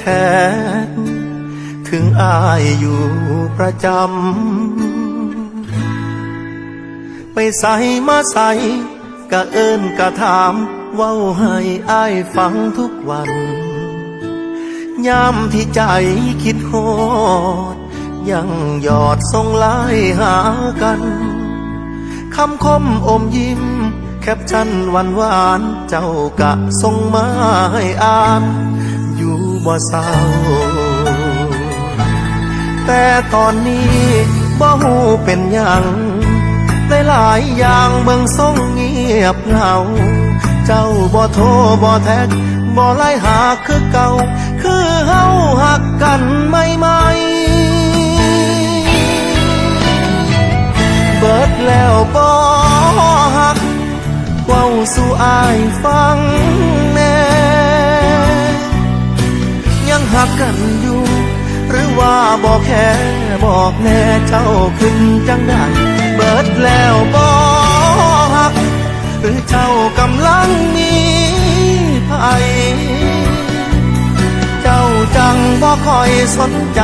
แทน ถึงอายอยู่ประจำ ไปใส่มาใส่กะเอิญกะถามเว้าให้อายฟังทุกวันยามที่ใจคิดโหด ยังหยอดส่งไลายหากัน คำคมอมยิ้ม แคปชั่นหวานหวาน เจ้ากะส่งมาให้อ่าน บ่เศร้า แต่ตอนนี้บ่หูเป็นยังหลายๆอย่างเบิ่งส่งเงียบเหงา เจ้าบ่โทรบ่แท็กบ่ไล่หาคือเก่า คือเฮาหักกันไม่ไม่ๆเบิดแล้วบ่หักเว้าสู่อายฟัง กกันอยู่ หรือว่าบอกแค่บอกแน่เจ้าขึ้นจังได้เบิดแล้วบอกหัก หรือเจ้ากำลังมีภัยเจ้าจังบ่คอยสนใจ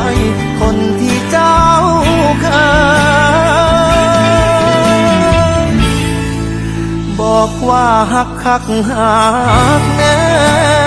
คนที่เจ้าเคยบอกว่าหักคักหักแน่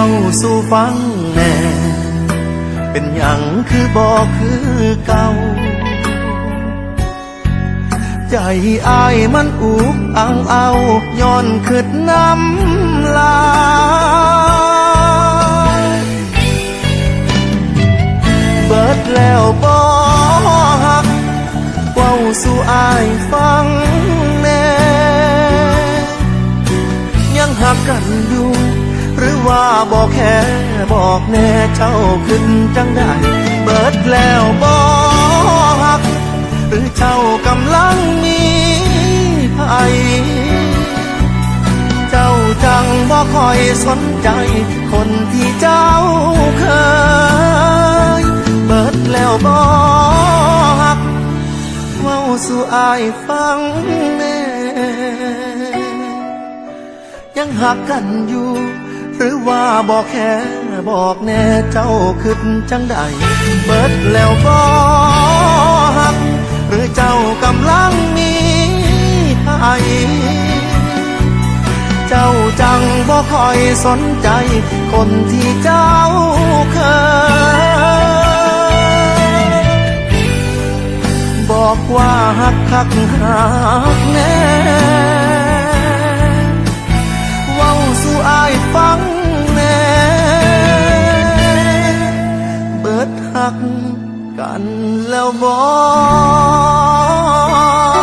ว้าสู่ฟังแน่ เป็นอย่างคือบอกคือเก่า ใจอายมันอุกอังเอาย้อนขึ้นน้ำลายเบิดแล้วบ่หักเว้าสู่อายฟังแน่ ยังหักกันอยู่ หรือว่าบอกแค่บอกแน่เจ้าขึ้นจังได้ เบิดแล้วบอกหัก หรือเจ้ากำลังมีภัยเจ้าจังบ่คอยสนใจ คนที่เจ้าเคย เบิดแล้วบ่หักเว้าสู่อายฟังแน่ยังหักกันอยู่ หรือว่าบอกแค่บอกแน่เจ้าขึ้นจังใดเบิดแล้วบ่หัก หรือเจ้ากำลังมีภัยเจ้าจังบ่คอยสนใจ คนที่เจ้าเคยบอกว่าหักคักหักแน่ หักกันแล้วบอก